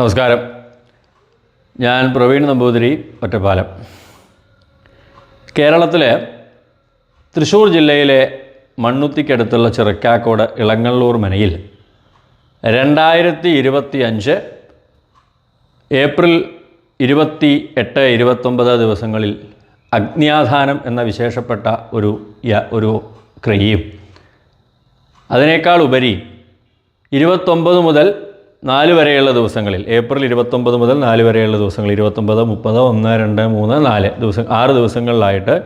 നമസ്കാരം. ഞാൻ പ്രവീൺ നമ്പൂതിരി ഒറ്റപ്പാലം. കേരളത്തിലെ തൃശ്ശൂർ ജില്ലയിലെ മണ്ണുത്തിക്കടുത്തുള്ള ചിറക്കാക്കോട് ഇളങ്ങള്ളൂർ മനയിൽ രണ്ടായിരത്തി ഇരുപത്തി അഞ്ച് ഏപ്രിൽ ഇരുപത്തി എട്ട് ഇരുപത്തൊമ്പത് ദിവസങ്ങളിൽ അഗ്നിയാധാനം എന്ന വിശേഷപ്പെട്ട ഒരു ഒരു ക്രിയയും. അതിനേക്കാൾ ഉപരി ഇരുപത്തൊമ്പത് മുതൽ നാല് വരെയുള്ള ദിവസങ്ങളിൽ ഏപ്രിൽ ഇരുപത്തൊമ്പത് മുതൽ നാല് വരെയുള്ള ദിവസങ്ങൾ ഇരുപത്തൊമ്പത് മുപ്പത് ഒന്ന് രണ്ട് മൂന്ന് നാല് ദിവസം ആറ് ദിവസങ്ങളിലായിട്ട്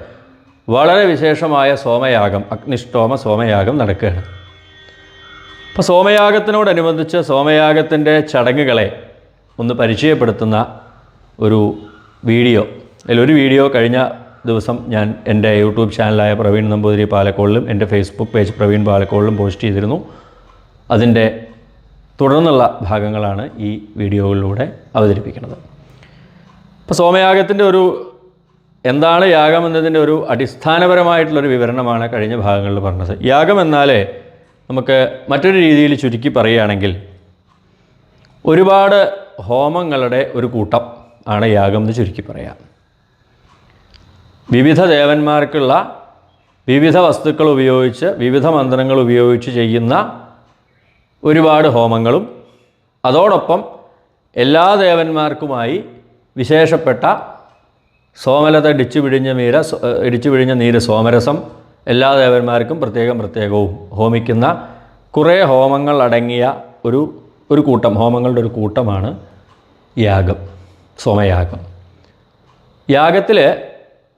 വളരെ വിശേഷമായ സോമയാഗം അഗ്നിഷ്ടോമ സോമയാഗം നടക്കുകയാണ്. അപ്പോൾ സോമയാഗത്തിനോടനുബന്ധിച്ച് സോമയാഗത്തിന്റെ ചടങ്ങുകളെ ഒന്ന് പരിചയപ്പെടുത്തുന്ന ഒരു വീഡിയോ. അതിലൊരു വീഡിയോ കഴിഞ്ഞ ദിവസം ഞാൻ എന്റെ യൂട്യൂബ് ചാനലായ പ്രവീൺ നമ്പൂതിരി പാലക്കോളിലും എന്റെ ഫേസ്ബുക്ക് പേജ് പ്രവീൺ പാലക്കോളിലും പോസ്റ്റ് ചെയ്തിരുന്നു. അതിന്റെ തുടർന്നുള്ള ഭാഗങ്ങളാണ് ഈ വീഡിയോയിലൂടെ അവതരിപ്പിക്കുന്നത്. അപ്പോൾ സോമയാഗത്തിന്റെ ഒരു എന്താണ് യാഗം എന്നതിന്റെ ഒരു അടിസ്ഥാനപരമായിട്ടുള്ളൊരു വിവരണമാണ് കഴിഞ്ഞ ഭാഗങ്ങളിൽ പറഞ്ഞത്. യാഗം എന്നാലേ നമുക്ക് മറ്റൊരു രീതിയിൽ ചുരുക്കി പറയുകയാണെങ്കിൽ ഒരുപാട് ഹോമങ്ങളുടെ ഒരു കൂട്ടം ആണ് യാഗം എന്ന് ചുരുക്കി പറയാം. വിവിധ ദേവന്മാർക്കുള്ള വിവിധ വസ്തുക്കൾ ഉപയോഗിച്ച് വിവിധ മന്ത്രങ്ങൾ ഉപയോഗിച്ച് ചെയ്യുന്ന ഒരുപാട് ഹോമങ്ങളും. അതോടൊപ്പം എല്ലാ ദേവന്മാർക്കുമായി വിശേഷപ്പെട്ട സോമലത ഇടിച്ചു പിഴിഞ്ഞ നീര ഇടിച്ചു പിഴിഞ്ഞ നീര് സോമരസം എല്ലാ ദേവന്മാർക്കും പ്രത്യേകം പ്രത്യേകവും. ഹോമിക്കുന്ന കുറേ ഹോമങ്ങൾ അടങ്ങിയ ഒരു ഒരു കൂട്ടം ഹോമങ്ങളുടെ ഒരു കൂട്ടമാണ് യാഗം സോമയാഗം. യാഗത്തിൽ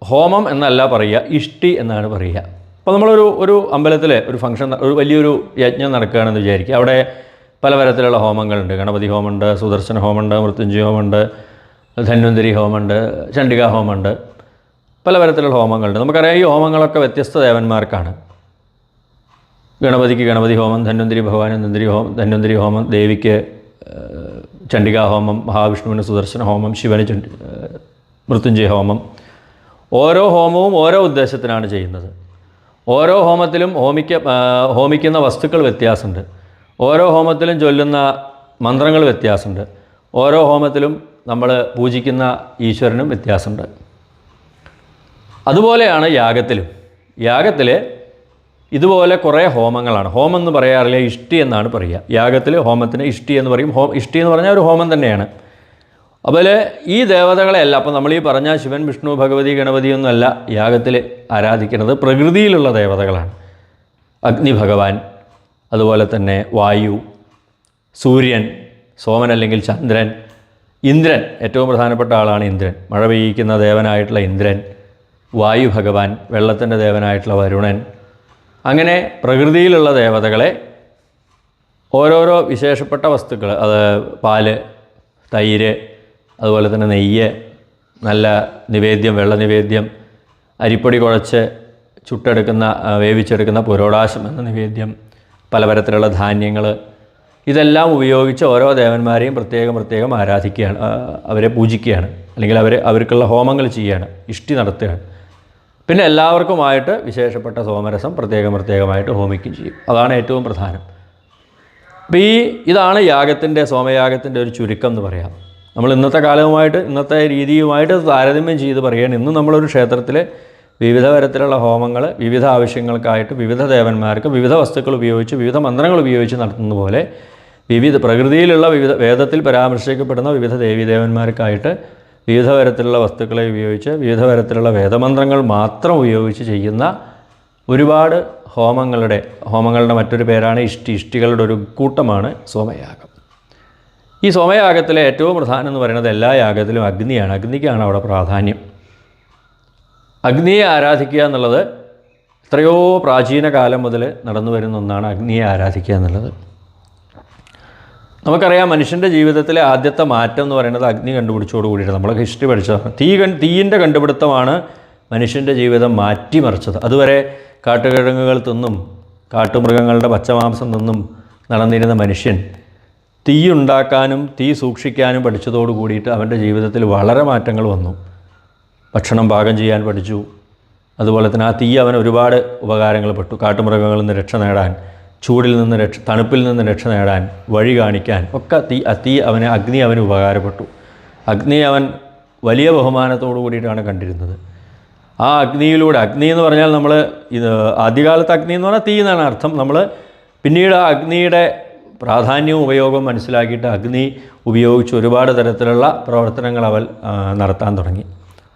ഹോമം എന്നല്ല പറയുക ഇഷ്ടി എന്നാണ് പറയുക. അപ്പോൾ നമ്മളൊരു ഒരു അമ്പലത്തിൽ ഒരു ഫംഗ്ഷൻ ഒരു വലിയൊരു യജ്ഞം നടക്കുകയാണെന്ന് വിചാരിക്കുക. അവിടെ പലതരത്തിലുള്ള ഹോമങ്ങളുണ്ട്. ഗണപതി ഹോമമുണ്ട് സുദർശന ഹോമമുണ്ട് മൃത്യുഞ്ജയ ഹോമമുണ്ട് ധന്വന്തരി ഹോമമുണ്ട് ചണ്ഡിക ഹോമമുണ്ട്. പലതരത്തിലുള്ള ഹോമങ്ങളുണ്ട്. നമുക്കറിയാം ഈ ഹോമങ്ങളൊക്കെ വ്യത്യസ്ത ദേവന്മാർക്കാണ്. ഗണപതിക്ക് ഗണപതി ഹോമം ധന്വന്തരി ഭഗവാൻ ധന്വന്തരി ഹോമം ധന്വന്തരി ഹോമം ദേവിക്ക് ചണ്ഡികാ ഹോമം മഹാവിഷ്ണുവിന് സുദർശന ഹോമം ശിവന് ചണ്ഡി മൃത്യുഞ്ജയ ഹോമം. ഓരോ ഹോമവും ഓരോ ഉദ്ദേശത്തിനാണ് ചെയ്യുന്നത്. ഓരോ ഹോമത്തിലും ഹോമിക്ക ഹോമിക്കുന്ന വസ്തുക്കൾ വ്യത്യാസമുണ്ട്. ഓരോ ഹോമത്തിലും ചൊല്ലുന്ന മന്ത്രങ്ങൾ വ്യത്യാസമുണ്ട്. ഓരോ ഹോമത്തിലും നമ്മൾ പൂജിക്കുന്ന ഈശ്വരനും വ്യത്യാസമുണ്ട്. അതുപോലെയാണ് യാഗത്തിലും. യാഗത്തിൽ ഇതുപോലെ കുറേ ഹോമങ്ങളാണ്. ഹോമം എന്ന് പറയാറില്ല ഇഷ്ടി എന്നാണ് പറയുക. യാഗത്തിൽ ഹോമത്തിന് ഇഷ്ടി എന്ന് പറയും. ഹോം ഇഷ്ടി എന്ന് പറഞ്ഞാൽ ഒരു ഹോമം തന്നെയാണ്. അതുപോലെ ഈ ദേവതകളെയല്ല അപ്പോൾ നമ്മൾ ഈ പറഞ്ഞ ശിവൻ വിഷ്ണു ഭഗവതി ഗണപതി ഒന്നുമല്ല യാഗത്തിൽ ആരാധിക്കുന്നത് പ്രകൃതിയിലുള്ള ദേവതകളാണ്. അഗ്നി ഭഗവാൻ അതുപോലെ തന്നെ വായു സൂര്യൻ സോമൻ അല്ലെങ്കിൽ ചന്ദ്രൻ ഇന്ദ്രൻ ഏറ്റവും പ്രധാനപ്പെട്ട ആളാണ് ഇന്ദ്രൻ. മഴ പെയ്യിക്കുന്ന ദേവനായിട്ടുള്ള ഇന്ദ്രൻ വായു ഭഗവാൻ വെള്ളത്തിന്റെ ദേവനായിട്ടുള്ള വരുണൻ. അങ്ങനെ പ്രകൃതിയിലുള്ള ദേവതകളെ ഓരോരോ വിശേഷപ്പെട്ട വസ്തുക്കൾ അത് പാൽ തൈര് അതുപോലെ തന്നെ നെയ്യ് നല്ല നിവേദ്യം വെള്ള നിവേദ്യം അരിപ്പൊടി കുഴച്ച് ചുട്ടെടുക്കുന്ന വേവിച്ചെടുക്കുന്ന പുരോടാശം എന്ന നിവേദ്യം പലതരത്തിലുള്ള ധാന്യങ്ങൾ ഇതെല്ലാം ഉപയോഗിച്ച് ഓരോ ദേവന്മാരെയും പ്രത്യേകം പ്രത്യേകം ആരാധിക്കുകയാണ് അവരെ പൂജിക്കുകയാണ് അല്ലെങ്കിൽ അവർ അവർക്കുള്ള ഹോമങ്ങൾ ചെയ്യുകയാണ് ഇഷ്ടി നടത്തുകയാണ്. പിന്നെ എല്ലാവർക്കുമായിട്ട് വിശേഷപ്പെട്ട സോമരസം പ്രത്യേകം പ്രത്യേകമായിട്ട് ഹോമിക്കുകയും ചെയ്യും. അതാണ് ഏറ്റവും പ്രധാനം. അപ്പോൾ ഈ ഇതാണ് യാഗത്തിന്റെ സോമയാഗത്തിന്റെ ഒരു ചുരുക്കം എന്ന് പറയാം. നമ്മൾ ഇന്നത്തെ കാലവുമായിട്ട് ഇന്നത്തെ രീതിയുമായിട്ട് താരതമ്യം ചെയ്ത് പറയുകയാണ്. ഇന്ന് നമ്മളൊരു ക്ഷേത്രത്തിൽ വിവിധ തരത്തിലുള്ള ഹോമങ്ങൾ വിവിധ ആവശ്യങ്ങൾക്കായിട്ട് വിവിധ ദേവന്മാർക്ക് വിവിധ വസ്തുക്കൾ ഉപയോഗിച്ച് വിവിധ മന്ത്രങ്ങൾ ഉപയോഗിച്ച് നടത്തുന്ന പോലെ വിവിധ പ്രകൃതിയിലുള്ള വിവിധ വേദത്തിൽ പരാമർശിക്കപ്പെടുന്ന വിവിധ ദേവീദേവന്മാർക്കായിട്ട് വിവിധ തരത്തിലുള്ള വസ്തുക്കളെ ഉപയോഗിച്ച് വിവിധ തരത്തിലുള്ള വേദമന്ത്രങ്ങൾ മാത്രം ഉപയോഗിച്ച് ചെയ്യുന്ന ഒരുപാട് ഹോമങ്ങളുടെ ഹോമങ്ങളുടെ മറ്റൊരു പേരാണ് ഇഷ്ടി ഇഷ്ടികളുടെ ഒരു കൂട്ടമാണ് സോമയാഗം. ഈ സോമയാഗത്തിലെ ഏറ്റവും പ്രധാനം എന്ന് പറയുന്നത് എല്ലാ യാഗത്തിലും അഗ്നിയാണ്. അഗ്നിക്കാണ് അവിടെ പ്രാധാന്യം. അഗ്നിയെ ആരാധിക്കുക എന്നുള്ളത് എത്രയോ പ്രാചീന കാലം മുതൽ നടന്നു വരുന്ന ഒന്നാണ് അഗ്നിയെ ആരാധിക്കുക എന്നുള്ളത്. നമുക്കറിയാം മനുഷ്യന്റെ ജീവിതത്തിലെ ആദ്യത്തെ മാറ്റം എന്ന് പറയുന്നത് അഗ്നി കണ്ടുപിടിച്ചോട് കൂടിയിട്ട് നമ്മളൊക്കെ ഹിസ്റ്ററി പഠിച്ചതാണ് തീ കൺ തീയിന്റെ കണ്ടുപിടുത്തമാണ് മനുഷ്യന്റെ ജീവിതം മാറ്റിമറിച്ചത്. അതുവരെ കാട്ടുകിഴങ്ങുകൾ തിന്നും കാട്ടുമൃഗങ്ങളുടെ പച്ചമാംസം തിന്നും നടന്നിരുന്ന മനുഷ്യൻ തീ ഉണ്ടാക്കാനും തീ സൂക്ഷിക്കാനും പഠിച്ചതോട് കൂടിയിട്ട് അവന്റെ ജീവിതത്തിൽ വളരെ മാറ്റങ്ങൾ വന്നു. ഭക്ഷണം പാകം ചെയ്യാൻ പഠിച്ചു. അതുപോലെ തന്നെ ആ തീ അവൻ ഒരുപാട് ഉപകാരങ്ങൾ പെട്ടു. കാട്ടുമൃഗങ്ങളിൽ നിന്ന് രക്ഷ നേടാൻ ചൂടിൽ നിന്ന് രക്ഷ തണുപ്പിൽ നിന്ന് രക്ഷ നേടാൻ വഴി കാണിക്കാൻ ഒക്കെ തീ തീ അവന് അഗ്നി അവന് ഉപകാരപ്പെട്ടു. അഗ്നി അവൻ വലിയ ബഹുമാനത്തോടു കൂടിയിട്ടാണ് കണ്ടിരുന്നത്. ആ അഗ്നിയിലൂടെ അഗ്നി എന്ന് പറഞ്ഞാൽ നമ്മൾ ഇത് ആദ്യകാലത്ത് അഗ്നി എന്ന് പറഞ്ഞാൽ തീ എന്നാണ് അർത്ഥം. നമ്മൾ പിന്നീട് ആ അഗ്നിയുടെ പ്രാധാന്യവും ഉപയോഗവും മനസ്സിലാക്കിയിട്ട് അഗ്നി ഉപയോഗിച്ച് ഒരുപാട് തരത്തിലുള്ള പ്രവർത്തനങ്ങൾ അവൻ നടത്താൻ തുടങ്ങി.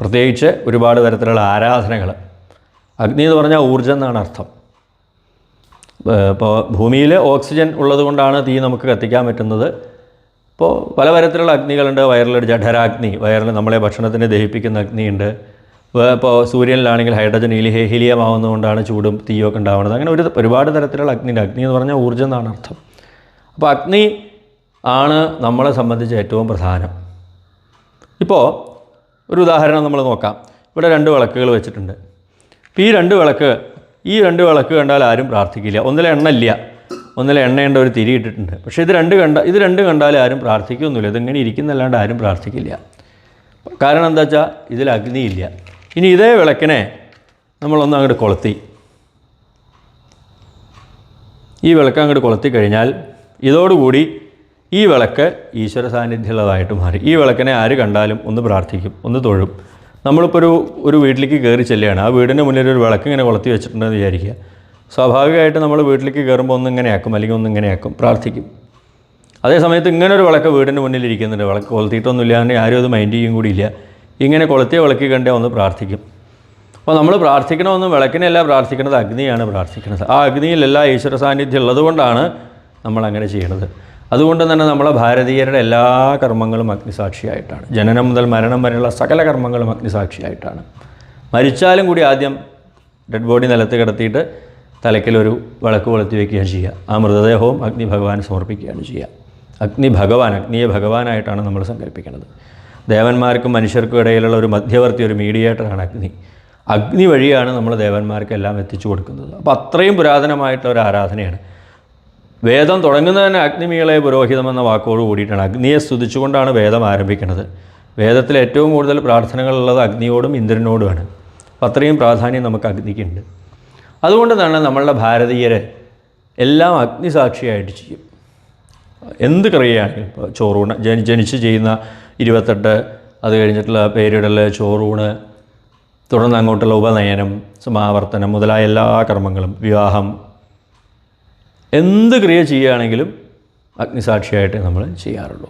പ്രത്യേകിച്ച് ഒരുപാട് തരത്തിലുള്ള ആരാധനകൾ. അഗ്നി എന്ന് പറഞ്ഞാൽ ഊർജം എന്നാണ് അർത്ഥം. ഇപ്പോൾ ഭൂമിയിൽ ഓക്സിജൻ ഉള്ളതുകൊണ്ടാണ് തീ നമുക്ക് കത്തിക്കാൻ പറ്റുന്നത്. ഇപ്പോൾ പല തരത്തിലുള്ള അഗ്നികളുണ്ട്. വയറിൽ ജഠരാഗ്നി വയറിൽ നമ്മളെ ഭക്ഷണത്തിന് ദഹിപ്പിക്കുന്ന അഗ്നിയുണ്ട്. ഇപ്പോൾ സൂര്യനിലാണെങ്കിൽ ഹൈഡ്രജൻ ഹീലിയം ആവുന്നതുകൊണ്ടാണ് ചൂടും തീയൊക്കെ ഉണ്ടാവുന്നത്. അങ്ങനെ ഒരു ഒരുപാട് തരത്തിലുള്ള അഗ്നിയുണ്ട്. അഗ്നി എന്ന് പറഞ്ഞാൽ ഊർജം എന്നാണ് അർത്ഥം. അപ്പോൾ അഗ്നി ആണ് നമ്മളെ സംബന്ധിച്ച് ഏറ്റവും പ്രധാനം. ഇപ്പോൾ ഒരു ഉദാഹരണം നമ്മൾ നോക്കാം. ഇവിടെ രണ്ട് വിളക്കുകൾ വെച്ചിട്ടുണ്ട്. ഇപ്പോൾ ഈ രണ്ട് വിളക്ക് ഈ രണ്ട് വിളക്ക് കണ്ടാൽ ആരും പ്രാർത്ഥിക്കില്ല. ഒന്നിലെ എണ്ണ ഇല്ല ഒന്നിലെ എണ്ണയുണ്ട് ഒരു തിരി ഇട്ടിട്ടുണ്ട്. പക്ഷേ ഇത് രണ്ട് കണ്ട ഇത് രണ്ട് കണ്ടാൽ ആരും പ്രാർത്ഥിക്കൊന്നുമില്ല. ഇതിങ്ങനെ ഇരിക്കുന്നല്ലാണ്ട് ആരും പ്രാർത്ഥിക്കില്ല. കാരണം എന്താ വെച്ചാൽ ഇതിൽ അഗ്നിയില്ല. ഇനി ഇതേ വിളക്കിനെ നമ്മളൊന്ന് അങ്ങോട്ട് കൊളുത്തി. ഈ വിളക്ക് അങ്ങോട്ട് കൊളുത്തി കഴിഞ്ഞാൽ ഇതോടുകൂടി ഈ വിളക്ക് ഈശ്വര സാന്നിധ്യമുള്ളതായിട്ട് മാറി. ഈ വിളക്കിനെ ആര് കണ്ടാലും ഒന്ന് പ്രാർത്ഥിക്കും ഒന്ന് തൊഴും. നമ്മളിപ്പോൾ ഒരു ഒരു വീട്ടിലേക്ക് കയറി ചെല്ലുകയാണ്. ആ വീടിന്റെ മുന്നിൽ ഒരു വിളക്ക് ഇങ്ങനെ കൊളുത്തി വെച്ചിട്ടുണ്ടെന്ന് വിചാരിക്കുക. സ്വാഭാവികമായിട്ട് നമ്മൾ വീട്ടിലേക്ക് കയറുമ്പോൾ ഒന്ന് ഇങ്ങനെയാക്കും അല്ലെങ്കിൽ ഒന്ന് ഇങ്ങനെയാക്കും പ്രാർത്ഥിക്കും. അതേ സമയത്ത് ഇങ്ങനെ ഒരു വിളക്ക് വീടിന്റെ മുന്നിൽ ഇരിക്കുന്നുണ്ട്. വിളക്ക് കൊളുത്തിയിട്ടൊന്നുമില്ലാണ്ട് ആരും അത് മൈൻഡ് ചെയ്യും കൂടിയില്ല ഇങ്ങനെ കൊളുത്തിയ വിളക്ക് കണ്ടേ ഒന്ന് പ്രാർത്ഥിക്കും. അപ്പോൾ നമ്മൾ പ്രാർത്ഥിക്കണമെന്നും വിളക്കിനെയല്ല പ്രാർത്ഥിക്കുന്നത് അഗ്നിയാണ് പ്രാർത്ഥിക്കുന്നത്. ആ അഗ്നിയിൽ ഈശ്വര സാന്നിധ്യം ഉള്ളതുകൊണ്ടാണ് നമ്മൾ അങ്ങനെ ചെയ്യണത്. അതുകൊണ്ട് തന്നെ നമ്മളെ ഭാരതീയരുടെ എല്ലാ കർമ്മങ്ങളും അഗ്നിസാക്ഷിയായിട്ടാണ്. ജനനം മുതൽ മരണം വരെയുള്ള സകല കർമ്മങ്ങളും അഗ്നിസാക്ഷിയായിട്ടാണ്. മരിച്ചാലും കൂടി ആദ്യം ഡെഡ് ബോഡി നിലത്ത് കിടത്തിയിട്ട് തലയ്ക്കലൊരു വിളക്ക് കൊളുത്തി വയ്ക്കുകയാണ് ചെയ്യുക. ആ മൃതദേഹവും അഗ്നി ഭഗവാൻ സമർപ്പിക്കുകയാണ് ചെയ്യുക. അഗ്നി ഭഗവാൻ അഗ്നിയെ ഭഗവാനായിട്ടാണ് നമ്മൾ സങ്കല്പിക്കുന്നത്. ദേവന്മാർക്കും മനുഷ്യർക്കും ഇടയിലുള്ള ഒരു മധ്യവർത്തി ഒരു മീഡിയേറ്ററാണ് അഗ്നി. അഗ്നി വഴിയാണ് നമ്മൾ ദേവന്മാർക്കെല്ലാം എത്തിച്ചു കൊടുക്കുന്നത്. അപ്പോൾ അത്രയും പുരാതനമായിട്ടുള്ള ഒരു ആരാധനയാണ് വേദം തുടങ്ങുന്നത് തന്നെ അഗ്നിമീളെ പുരോഹിതം എന്ന വാക്കോട് കൂടിയിട്ടാണ്. അഗ്നിയെ സ്തുതിച്ചുകൊണ്ടാണ് വേദം ആരംഭിക്കുന്നത്. വേദത്തിൽ ഏറ്റവും കൂടുതൽ പ്രാർത്ഥനകളുള്ളത് അഗ്നിയോടും ഇന്ദ്രനോടുമാണ്. അപ്പം അത്രയും പ്രാധാന്യം നമുക്ക് അഗ്നിക്കുണ്ട്. അതുകൊണ്ട് തന്നെ നമ്മളുടെ ഭാരതീയരെ എല്ലാം അഗ്നിസാക്ഷിയായിട്ട് ചെയ്യും. എന്ത് ക്രിയയാണെങ്കിലും ഇപ്പോൾ ചോറൂണ് ജനി ജനിച്ച് ചെയ്യുന്ന ഇരുപത്തെട്ട് അത് കഴിഞ്ഞിട്ടുള്ള പേരിടൽ ചോറൂണ് തുടർന്ന് അങ്ങോട്ടുള്ള ഉപനയനം സമാവർത്തനം മുതലായ എല്ലാ കർമ്മങ്ങളും വിവാഹം എന്ത് ക്രിയ ചെയ്യുകയാണെങ്കിലും അഗ്നിസാക്ഷിയായിട്ട് നമ്മൾ ചെയ്യാറുള്ളൂ.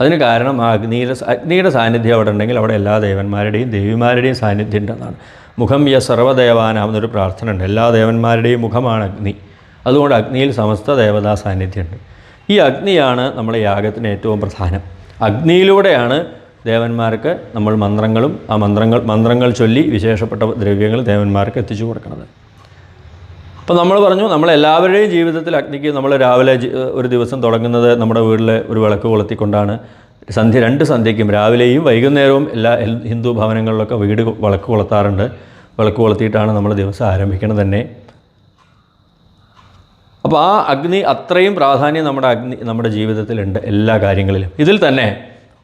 അതിന് കാരണം ആ അഗ്നിയുടെ അഗ്നിയുടെ സാന്നിധ്യം അവിടെ ഉണ്ടെങ്കിൽ അവിടെ എല്ലാ ദേവന്മാരുടെയും ദേവിമാരുടെയും സാന്നിധ്യം ഉണ്ടെന്നാണ്. മുഖം യ സർവദേവാനാമെന്നൊരു പ്രാർത്ഥന ഉണ്ട്. എല്ലാ ദേവന്മാരുടെയും മുഖമാണ് അഗ്നി. അതുകൊണ്ട് അഗ്നിയിൽ സമസ്ത ദേവതാ സാന്നിധ്യമുണ്ട് ഈ അഗ്നിയാണ് നമ്മുടെ യാഗത്തിന് ഏറ്റവും പ്രധാനം. അഗ്നിയിലൂടെയാണ് ദേവന്മാർക്ക് നമ്മൾ മന്ത്രങ്ങളും ആ മന്ത്രങ്ങൾ മന്ത്രങ്ങൾ ചൊല്ലി വിശേഷപ്പെട്ട ദ്രവ്യങ്ങൾ ദേവന്മാർക്ക് എത്തിച്ചു കൊടുക്കുന്നത്. അപ്പോൾ നമ്മൾ പറഞ്ഞു നമ്മളെല്ലാവരുടെയും ജീവിതത്തിൽ അഗ്നിക്ക് നമ്മൾ രാവിലെ ഒരു ദിവസം തുടങ്ങുന്നത് നമ്മുടെ വീട്ടിലെ ഒരു വിളക്ക് കൊളുത്തിക്കൊണ്ടാണ്. സന്ധ്യ രണ്ട് സന്ധ്യയ്ക്കും രാവിലെയും വൈകുന്നേരവും എല്ലാ ഹിന്ദു ഭവനങ്ങളിലൊക്കെ വീട് വിളക്ക് കൊളുത്താറുണ്ട്. വിളക്ക് കൊളുത്തിയിട്ടാണ് നമ്മൾ ദിവസം ആരംഭിക്കുന്നത് തന്നെ. അപ്പോൾ ആ അഗ്നി അത്രയും പ്രാധാന്യം നമ്മുടെ അഗ്നി നമ്മുടെ ജീവിതത്തിലുണ്ട് എല്ലാ കാര്യങ്ങളിലും. ഇതിൽ തന്നെ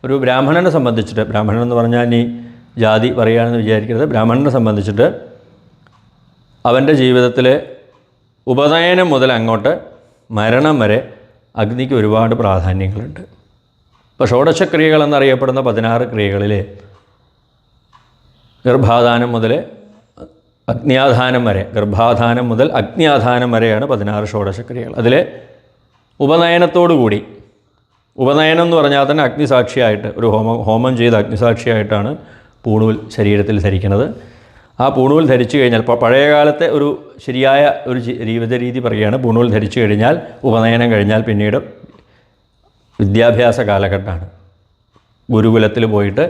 ഒരു ബ്രാഹ്മണനെ സംബന്ധിച്ചിട്ട് ബ്രാഹ്മണൻ എന്ന് പറഞ്ഞാൽ ഇനി ജാതി പറയുകയാണെന്ന് വിചാരിക്കരുത്. ബ്രാഹ്മണനെ സംബന്ധിച്ചിട്ട് അവന്റെ ജീവിതത്തിൽ ഉപനയനം മുതൽ അങ്ങോട്ട് മരണം വരെ അഗ്നിക്ക് ഒരുപാട് പ്രാധാന്യങ്ങളുണ്ട്. ഇപ്പോൾ ഷോഡശക്രിയകൾ എന്നറിയപ്പെടുന്ന പതിനാറ് ക്രിയകളിൽ ഗർഭാധാനം മുതൽ അഗ്നിയാധാനം വരെ ഗർഭാധാനം മുതൽ അഗ്നിയാധാനം വരെയാണ് പതിനാറ് ഷോഡശക്രിയകൾ. അതിൽ ഉപനയനത്തോടുകൂടി ഉപനയനം എന്ന് പറഞ്ഞാൽ തന്നെ അഗ്നിസാക്ഷിയായിട്ട് ഒരു ഹോമം ഹോമം ചെയ്ത് അഗ്നിസാക്ഷിയായിട്ടാണ് പൂണൂൽ ശരീരത്തിൽ ധരിക്കുന്നത്. ആ പൂണൂൽ ധരിച്ചു കഴിഞ്ഞാൽ ഇപ്പോൾ പഴയ കാലത്തെ ഒരു ശരിയായ ഒരു ജീവിത രീതി പറയുകയാണ് പൂണൂൽ ധരിച്ചു കഴിഞ്ഞാൽ ഉപനയനം കഴിഞ്ഞാൽ പിന്നീട് വിദ്യാഭ്യാസ കാലഘട്ടമാണ്. ഗുരുകുലത്തിൽ പോയിട്ട്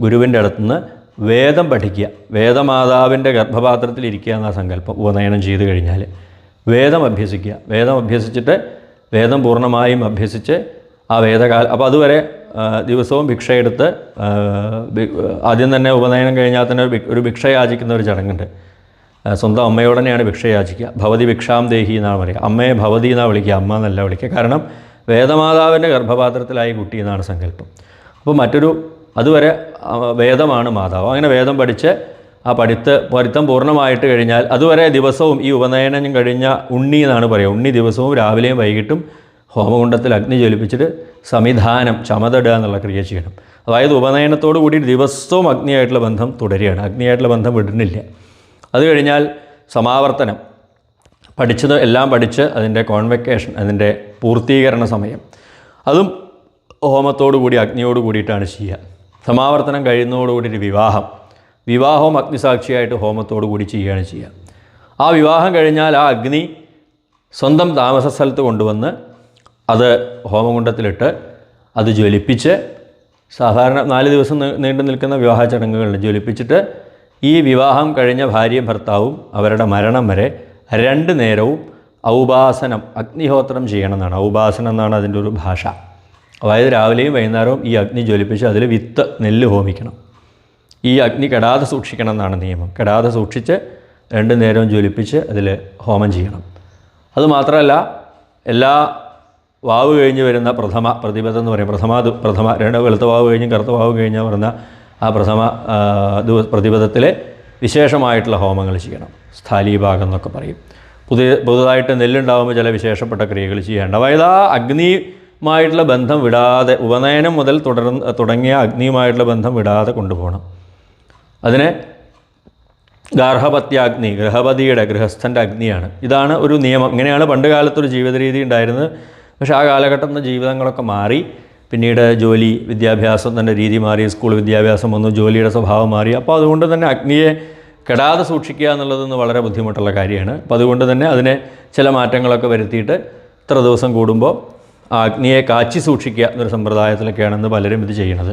ഗുരുവിന്റെ അടുത്തുനിന്ന് വേദം പഠിക്കുക വേദമാതാവിന്റെ ഗർഭപാത്രത്തിൽ ഇരിക്കുക എന്ന സങ്കല്പം ഉപനയനം ചെയ്തു കഴിഞ്ഞാൽ. വേദം അഭ്യസിക്കുക വേദം അഭ്യസിച്ചിട്ട് വേദം പൂർണമായും അഭ്യസിച്ച് ആ വേദകാല അപ്പോൾ അതുവരെ ദിവസവും ഭിക്ഷയെടുത്ത് ആദ്യം തന്നെ ഉപനയനം കഴിഞ്ഞാൽ തന്നെ ഒരു ഭിക്ഷ യാചിക്കുന്ന ഒരു ചടങ്ങുണ്ട്. സ്വന്തം അമ്മയോട് തന്നെയാണ് ഭിക്ഷ യാചിക്കുക ഭവതി ഭിക്ഷാം ദേഹി എന്നാണ് പറയുക. അമ്മയെ ഭവതി എന്നാണ് വിളിക്കുക അമ്മ എന്നല്ല വിളിക്കുക. കാരണം വേദമാതാവിന്റെ ഗർഭപാത്രത്തിലായി കുട്ടി എന്നാണ് സങ്കല്പം. അപ്പോൾ മറ്റൊരു അതുവരെ വേദമാണ് മാതാവ്. അങ്ങനെ വേദം പഠിച്ച് ആ പഠിത്ത് പഠിത്തം പൂർണമായിട്ട് കഴിഞ്ഞാൽ അതുവരെ ദിവസവും ഈ ഉപനയനം കഴിഞ്ഞ ഉണ്ണി എന്നാണ് പറയുക. ഉണ്ണി ദിവസവും രാവിലെയും വൈകിട്ടും ഹോമകുണ്ടത്തിൽ അഗ്നി ജ്വലിപ്പിച്ചിട്ട് സമിധാനം ചമതടുക എന്നുള്ള ക്രിയ ചെയ്യണം. അതായത് ഉപനയനത്തോടു കൂടി ദിവസവും അഗ്നിയായിട്ടുള്ള ബന്ധം തുടരുകയാണ്. അഗ്നിയായിട്ടുള്ള ബന്ധം വിടുന്നില്ല. അത് കഴിഞ്ഞാൽ സമാവർത്തനം. പഠിച്ചത് എല്ലാം പഠിച്ച് അതിന്റെ കോൺവെക്കേഷൻ അതിന്റെ പൂർത്തീകരണ സമയം. അതും ഹോമത്തോടു കൂടി അഗ്നിയോട് കൂടിയിട്ടാണ് ചെയ്യുക. സമാവർത്തനം കഴിയുന്നതോടുകൂടി വിവാഹം. വിവാഹവും അഗ്നിസാക്ഷിയായിട്ട് ഹോമത്തോടു കൂടി ചെയ്യുകയാണ് ചെയ്യുക. ആ വിവാഹം കഴിഞ്ഞാൽ ആ അഗ്നി സ്വന്തം താമസ സ്ഥലത്ത് കൊണ്ടുവന്ന് അത് ഹോമകുണ്ടത്തിലിട്ട് അത് ജ്വലിപ്പിച്ച് സാധാരണ നാല് ദിവസം നീണ്ടു നിൽക്കുന്ന വിവാഹ ചടങ്ങുകളിൽ ജ്വലിപ്പിച്ചിട്ട് ഈ വിവാഹം കഴിഞ്ഞ ഭാര്യയും ഭർത്താവും അവരുടെ മരണം വരെ രണ്ട് നേരവും ഔപാസനം അഗ്നിഹോത്രം ചെയ്യണമെന്നാണ്. ഔപാസനം എന്നാണ് അതിന്റെ ഒരു ഭാഷ. അതായത് രാവിലെയും വൈകുന്നേരവും ഈ അഗ്നി ജ്വലിപ്പിച്ച് അതിൽ വിത്ത് നെല്ല് ഹോമിക്കണം. ഈ അഗ്നി കെടാതെ സൂക്ഷിക്കണം എന്നാണ് നിയമം. കെടാതെ സൂക്ഷിച്ച് രണ്ട് നേരവും ജ്വലിപ്പിച്ച് അതിൽ ഹോമം ചെയ്യണം. അതുമാത്രമല്ല എല്ലാ വാവ് കഴിഞ്ഞ് വരുന്ന പ്രഥമ പ്രതിപദം എന്ന് പറയും. പ്രഥമ പ്രഥമ രണ്ട് വെളുത്ത വാവ് കഴിഞ്ഞ് കറുത്ത വാവ് കഴിഞ്ഞ് വരുന്ന ആ പ്രഥമ ദിവസ ദിവ പ്രതിപദത്തിലെ വിശേഷമായിട്ടുള്ള ഹോമങ്ങൾ ചെയ്യണം. സ്ഥാലീഭാഗം എന്നൊക്കെ പറയും. പുതിയ പുതുതായിട്ട് നെല്ലുണ്ടാകുമ്പോൾ ചില വിശേഷപ്പെട്ട ക്രിയകൾ ചെയ്യേണ്ട. അതായത് ആ അഗ്നിയുമായിട്ടുള്ള ബന്ധം വിടാതെ ഉപനയനം മുതൽ തുടർന്ന് തുടങ്ങിയ അഗ്നിയുമായിട്ടുള്ള ബന്ധം വിടാതെ കൊണ്ടുപോകണം. അതിനെ ഗാർഹപത്യാഗ്നി ഗൃഹപതിയുടെ ഗൃഹസ്ഥന്റെ അഗ്നിയാണ്. ഇതാണ് ഒരു നിയമം. ഇങ്ങനെയാണ് പണ്ട് കാലത്തൊരു ജീവിത രീതി ഉണ്ടായിരുന്നത്. പക്ഷേ ആ കാലഘട്ടത്തിൽ ജീവിതങ്ങളൊക്കെ മാറി. പിന്നീട് ജോലി വിദ്യാഭ്യാസം തന്നെ രീതി മാറി സ്കൂൾ വിദ്യാഭ്യാസം വന്നു ജോലിയുടെ സ്വഭാവം മാറി. അപ്പോൾ അതുകൊണ്ട് തന്നെ അഗ്നിയെ കെടാതെ സൂക്ഷിക്കുക എന്നുള്ളതെന്ന് വളരെ ബുദ്ധിമുട്ടുള്ള കാര്യമാണ്. അപ്പോൾ അതുകൊണ്ട് തന്നെ അതിനെ ചില മാറ്റങ്ങളൊക്കെ വരുത്തിയിട്ട് ഇത്ര ദിവസം കൂടുമ്പോൾ ആ അഗ്നിയെ കാച്ചി സൂക്ഷിക്കുക എന്നൊരു സമ്പ്രദായത്തിലൊക്കെയാണെന്ന് പലരും ഇത് ചെയ്യണത്.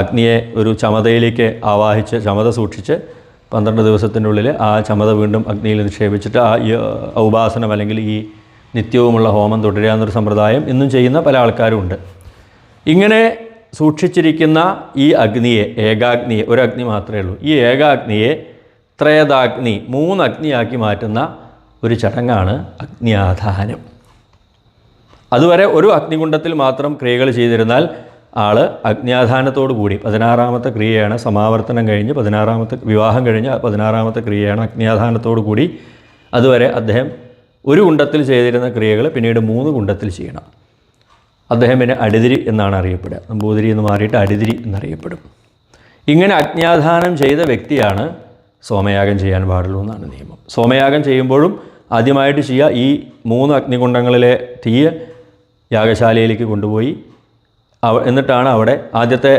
അഗ്നിയെ ഒരു ചമതയിലേക്ക് ആവാഹിച്ച് ചമത സൂക്ഷിച്ച് പന്ത്രണ്ട് ദിവസത്തിനുള്ളിൽ ആ ചമത വീണ്ടും അഗ്നിയിൽ നിക്ഷേപിച്ചിട്ട് ആ ഈ ഉപാസനം അല്ലെങ്കിൽ ഈ നിത്യവുമുള്ള ഹോമം തുടരുക എന്നൊരു സമ്പ്രദായം ഇന്നും ചെയ്യുന്ന പല ആൾക്കാരും ഉണ്ട് ഇങ്ങനെ സൂക്ഷിച്ചിരിക്കുന്ന ഈ അഗ്നിയെ ഏകാഗ്നിയെ ഒരു അഗ്നി മാത്രമേ ഉള്ളൂ. ഈ ഏകാഗ്നിയെ ത്രേതാഗ്നി മൂന്ന് അഗ്നിയാക്കി മാറ്റുന്ന ഒരു ചടങ്ങാണ് അഗ്നിയാധാനം. അതുവരെ ഒരു അഗ്നികുണ്ഡത്തിൽ മാത്രം ക്രിയകൾ ചെയ്തിരുന്നാൽ ആൾ അഗ്നിയാധാനത്തോടു കൂടി പതിനാറാമത്തെ ക്രിയയാണ് സമാവർത്തനം കഴിഞ്ഞ് പതിനാറാമത്തെ വിവാഹം കഴിഞ്ഞ് പതിനാറാമത്തെ ക്രിയയാണ് അഗ്നിയാധാനത്തോടു കൂടി. അതുവരെ അദ്ദേഹം ഒരു കുണ്ടത്തിൽ ചെയ്തിരുന്ന ക്രിയകൾ പിന്നീട് മൂന്ന് കുണ്ടത്തിൽ ചെയ്യണം. അദ്ദേഹം പിന്നെ അടിതിരി എന്നാണ് അറിയപ്പെടുക. നമ്പൂതിരി എന്ന് മാറിയിട്ട് അടിതിരി എന്നറിയപ്പെടും. ഇങ്ങനെ അജ്ഞാധാനം ചെയ്ത വ്യക്തിയാണ് സോമയാഗം ചെയ്യാൻ പാടുള്ളൂ എന്നാണ് നിയമം. സോമയാഗം ചെയ്യുമ്പോഴും ആദ്യമായിട്ട് ചെയ്യുക ഈ മൂന്ന് അഗ്നികുണ്ടങ്ങളിലെ തീയ യാഗശാലയിലേക്ക് കൊണ്ടുപോയി എന്നിട്ടാണ് അവിടെ ആദ്യത്തെ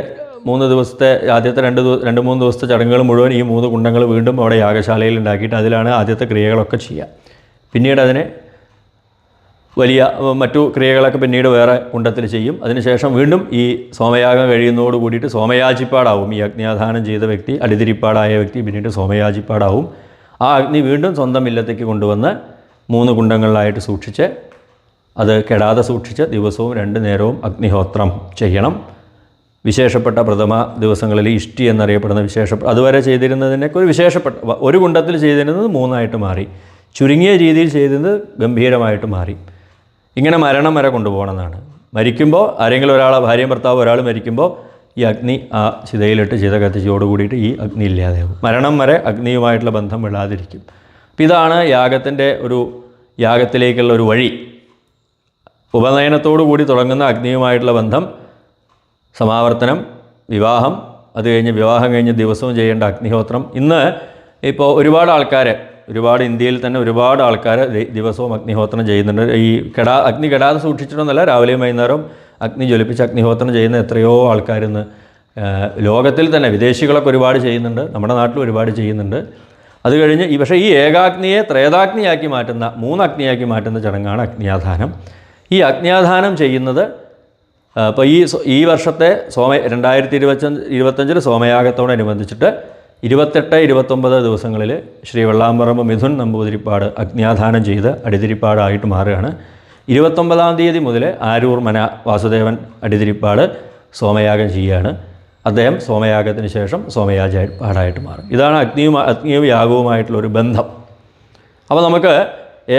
മൂന്ന് ദിവസത്തെ ആദ്യത്തെ രണ്ട് രണ്ട് മൂന്ന് ദിവസത്തെ ചടങ്ങുകൾ മുഴുവൻ ഈ മൂന്ന് കുണ്ടങ്ങൾ വീണ്ടും അവിടെ യാഗശാലയിൽ ഉണ്ടാക്കിയിട്ട് അതിലാണ് ആദ്യത്തെ ക്രിയകളൊക്കെ ചെയ്യുക. പിന്നീട് അതിനെ വലിയ മറ്റു ക്രിയകളൊക്കെ പിന്നീട് വേറെ കുണ്ടത്തിൽ ചെയ്യും. അതിനുശേഷം വീണ്ടും ഈ സോമയാഗം കഴിയുന്നതോട് കൂടിയിട്ട് സോമയാജിപ്പാടാവും ഈ അഗ്നിയാധാനം ചെയ്ത വ്യക്തി അടിതിരിപ്പാടായ വ്യക്തി പിന്നീട് സോമയാജിപ്പാടാവും ആ അഗ്നി വീണ്ടും സ്വന്തം ഇല്ലത്തേക്ക് കൊണ്ടുവന്ന് മൂന്ന് കുണ്ടങ്ങളിലായിട്ട് സൂക്ഷിച്ച് അത് കെടാതെ സൂക്ഷിച്ച് ദിവസവും രണ്ട് നേരവും അഗ്നിഹോത്രം ചെയ്യണം. വിശേഷപ്പെട്ട പ്രഥമ ദിവസങ്ങളിൽ ഇഷ്ടി എന്നറിയപ്പെടുന്ന വിശേഷ അതുവരെ ചെയ്തിരുന്നതിനൊക്കെ ഒരു വിശേഷപ്പെട്ട ഒരു കുണ്ടത്തിൽ ചെയ്തിരുന്നത് മൂന്നായിട്ട് മാറി. ചുരുങ്ങിയ രീതിയിൽ ചെയ്തത് ഗംഭീരമായിട്ട് മാറി. ഇങ്ങനെ മരണം വരെ കൊണ്ടുപോകണമെന്നാണ്. മരിക്കുമ്പോൾ ആരെങ്കിലും ഒരാളെ ഭാര്യയും ഭർത്താവ് ഒരാൾ മരിക്കുമ്പോൾ ഈ അഗ്നി ആ ചിതയിലിട്ട് ചിത കത്തിച്ചോട് കൂടിയിട്ട് ഈ അഗ്നി ഇല്ലാതെയാകും മരണം വരെ അഗ്നിയുമായിട്ടുള്ള ബന്ധം വിടാതിരിക്കും. അപ്പം ഇതാണ് യാഗത്തിന്റെ ഒരു യാഗത്തിലേക്കുള്ള ഒരു വഴി. ഉപനയനത്തോടു കൂടി തുടങ്ങുന്ന അഗ്നിയുമായിട്ടുള്ള ബന്ധം സമാവർത്തനം വിവാഹം അത് കഴിഞ്ഞ് വിവാഹം കഴിഞ്ഞ് ദിവസവും ചെയ്യേണ്ട അഗ്നിഹോത്രം. ഇന്ന് ഇപ്പോൾ ഒരുപാട് ആൾക്കാർ ഒരുപാട് ഇന്ത്യയിൽ തന്നെ ഒരുപാട് ആൾക്കാർ ദിവസവും അഗ്നിഹോത്രം ചെയ്യുന്നുണ്ട്. ഈ കെടാ അഗ്നി കെടാതെ സൂക്ഷിച്ചിട്ടൊന്നല്ല രാവിലെയും വൈകുന്നേരം അഗ്നി ജ്വലിപ്പിച്ച് അഗ്നിഹോത്രം ചെയ്യുന്ന എത്രയോ ആൾക്കാർ ഇന്ന് ലോകത്തിൽ തന്നെ വിദേശികളൊക്കെ ഒരുപാട് ചെയ്യുന്നുണ്ട്. നമ്മുടെ നാട്ടിൽ ഒരുപാട് ചെയ്യുന്നുണ്ട്. അത് കഴിഞ്ഞ് ഈ പക്ഷേ ഈ ഏകാഗ്നിയെ ത്രേതാഗ്നിയാക്കി മാറ്റുന്ന മൂന്നഗ്നിയാക്കി മാറ്റുന്ന ചടങ്ങാണ് അഗ്നിയാധാനം. ഈ അഗ്നിയാധാനം ചെയ്യുന്നത് അപ്പോൾ ഈ ഈ വർഷത്തെ സോമ രണ്ടായിരത്തി ഇരുപത്തഞ്ച് ഇരുപത്തഞ്ചിൽ സോമയാഗത്തോടനുബന്ധിച്ചിട്ട് ഇരുപത്തെട്ട് ഇരുപത്തൊമ്പത് ദിവസങ്ങളിൽ ശ്രീ വെള്ളാമ്പറമ്പ് മിഥുൻ നമ്പൂതിരിപ്പാട് അഗ്നിയാധാനം ചെയ്ത് അടിതിരിപ്പാടായിട്ട് മാറുകയാണ്. ഇരുപത്തൊമ്പതാം തീയതി മുതൽ ആരൂർ മന വാസുദേവൻ അടിതിരിപ്പാട് സോമയാഗം ചെയ്യുകയാണ്. അദ്ദേഹം സോമയാഗത്തിന് ശേഷം സോമയാജ പാടായിട്ട് മാറും. ഇതാണ് അഗ്നിയും അഗ്നിയും യാഗവുമായിട്ടുള്ളൊരു ബന്ധം. അപ്പോൾ നമുക്ക്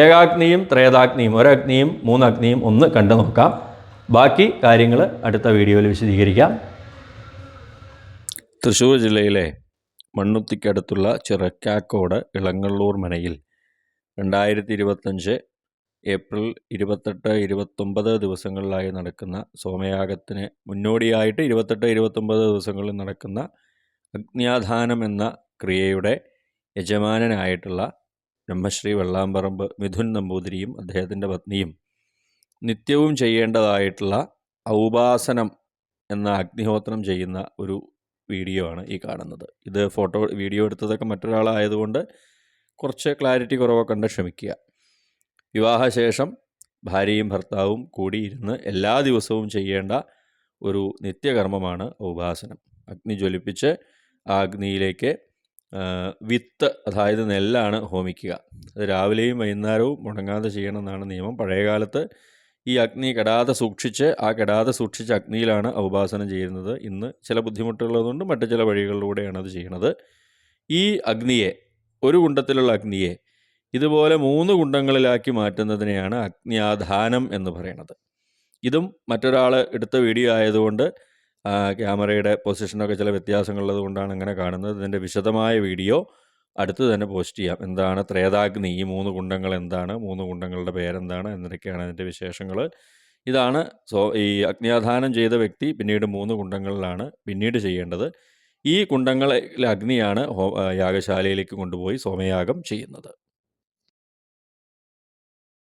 ഏകാഗ്നിയും ത്രേതാഗ്നിയും ഒരഗ്നിയും മൂന്നഗ്നിയും ഒന്ന് കണ്ടു നോക്കാം. ബാക്കി കാര്യങ്ങൾ അടുത്ത വീഡിയോയിൽ വിശദീകരിക്കാം. തൃശ്ശൂർ ജില്ലയിലെ മണ്ണുത്തിക്കടുത്തുള്ള ചിറക്കാക്കോട് ഇളങ്ങള്ളൂർ മനയിൽ രണ്ടായിരത്തി ഇരുപത്തഞ്ച് ഏപ്രിൽ ഇരുപത്തെട്ട് ഇരുപത്തൊമ്പത് ദിവസങ്ങളിലായി നടക്കുന്ന സോമയാഗത്തിന് മുന്നോടിയായിട്ട് ഇരുപത്തെട്ട് ഇരുപത്തൊമ്പത് ദിവസങ്ങളിൽ നടക്കുന്ന അഗ്നിയാധാനം എന്ന ക്രിയയുടെ യജമാനനായിട്ടുള്ള ബ്രഹ്മശ്രീ വെള്ളാമ്പറമ്പ് മിഥുൻ നമ്പൂതിരിയും അദ്ദേഹത്തിന്റെ പത്നിയും നിത്യവും ചെയ്യേണ്ടതായിട്ടുള്ള ഔപാസനം എന്ന അഗ്നിഹോത്രം ചെയ്യുന്ന ഒരു വീഡിയോ ആണ് ഈ കാണുന്നത്. ഇത് ഫോട്ടോ വീഡിയോ എടുത്തതൊക്കെ മറ്റൊരാളായതുകൊണ്ട് കുറച്ച് ക്ലാരിറ്റി കുറവൊക്കെ ഉണ്ട് ക്ഷമിക്കുക. വിവാഹശേഷം ഭാര്യയും ഭർത്താവും കൂടിയിരുന്ന് എല്ലാ ദിവസവും ചെയ്യേണ്ട ഒരു നിത്യകർമ്മമാണ് ഉപാസനം. അഗ്നി ജ്വലിപ്പിച്ച് ആ അഗ്നിയിലേക്ക് വിത്ത് അതായത് നെല്ലാണ് ഹോമിക്കുക. അത് രാവിലെയും വൈകുന്നേരവും മുടങ്ങാതെ ചെയ്യണമെന്നാണ് നിയമം. പഴയകാലത്ത് ഈ അഗ്നി കെടാതെ സൂക്ഷിച്ച് ആ കെടാതെ സൂക്ഷിച്ച അഗ്നിയിലാണ് ഔപാസനം ചെയ്യുന്നത്. ഇന്ന് ചില ബുദ്ധിമുട്ടുള്ളതുകൊണ്ട് മറ്റു ചില വഴികളിലൂടെയാണ് അത് ചെയ്യുന്നത് ഈ അഗ്നിയെ ഒരു കുണ്ടത്തിലുള്ള അഗ്നിയെ ഇതുപോലെ മൂന്ന് കുണ്ടങ്ങളിലാക്കി മാറ്റുന്നതിനെയാണ് അഗ്നിയാധാനം എന്ന് പറയുന്നത് ഇതും മറ്റൊരാൾ എടുത്ത വീഡിയോ ആയതുകൊണ്ട് ക്യാമറയുടെ പൊസിഷനൊക്കെ ചില വ്യത്യാസങ്ങളുള്ളത് കൊണ്ടാണ് അങ്ങനെ കാണുന്നത്. ഇതിന്റെ വിശദമായ വീഡിയോ അടുത്ത് തന്നെ പോസ്റ്റ് ചെയ്യാം. എന്താണ് ത്രേതാഗ്നി? ഈ മൂന്ന് കുണ്ടങ്ങൾ എന്താണ്? മൂന്ന് കുണ്ടങ്ങളുടെ പേരെന്താണ്? എന്നൊക്കെയാണ് അതിന്റെ വിശേഷങ്ങൾ ഇതാണ് സോ ഈ അഗ്നിയാധാനം ചെയ്ത വ്യക്തി പിന്നീട് മൂന്ന് കുണ്ടങ്ങളിലാണ് പിന്നീട് ചെയ്യേണ്ടത്. ഈ കുണ്ടങ്ങളിലെ അഗ്നിയാണ് യാഗശാലയിലേക്ക് കൊണ്ടുപോയി സോമയാഗം ചെയ്യുന്നത്.